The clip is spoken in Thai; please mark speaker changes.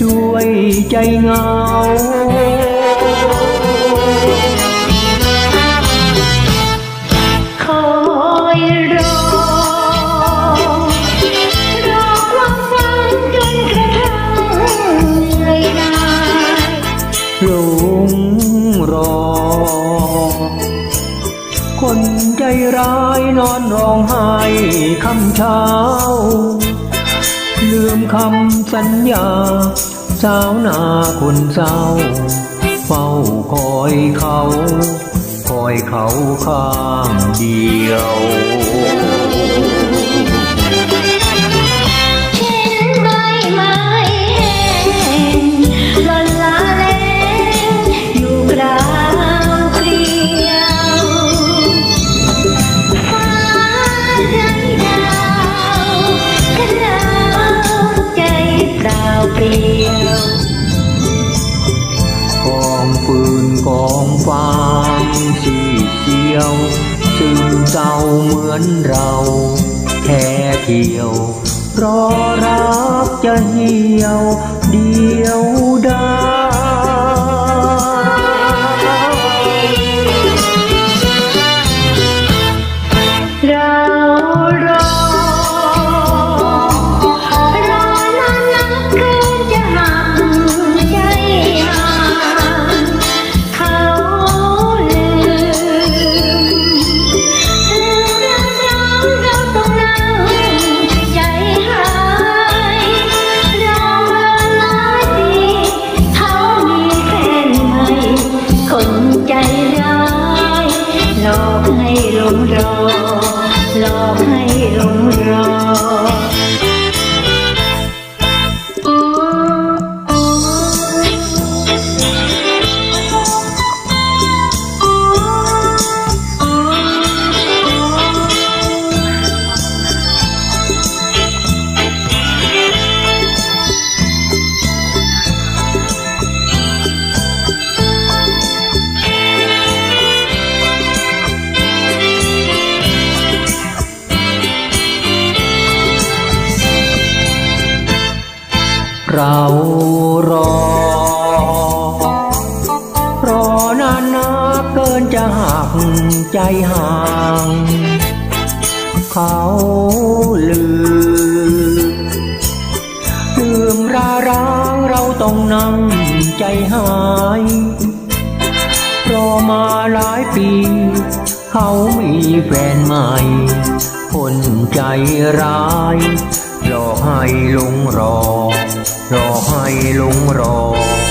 Speaker 1: ด้วยใจเหงา
Speaker 2: คอยรอ รอความฝันจนกระทั่งเหนื่อยหน่าย
Speaker 1: หลงรอ คนใจร้ายนอนร้องไห้คำเช้า ลืมคำสัญญา สาวนาคนเศร้า เฝ้าคอยเขา คอยเขาข้างเดียว
Speaker 2: เขี
Speaker 1: ยวซึ่งเศร้าเหมือนเรา แค่เที่ยวรอรักจะเหี่ยว เดียวได้
Speaker 2: เร ให้ลงรอหลอกให้ลงรอ
Speaker 1: เรารอ รอนานนักเกินจะหักใจห่าง เขาลืม ลืมราร้างเราต้องนั่งใจหายรอมาหลายปี เขามีแฟนใหม่คนใจร้ายหลอกให้ลงรอ รอให้ลุงรอ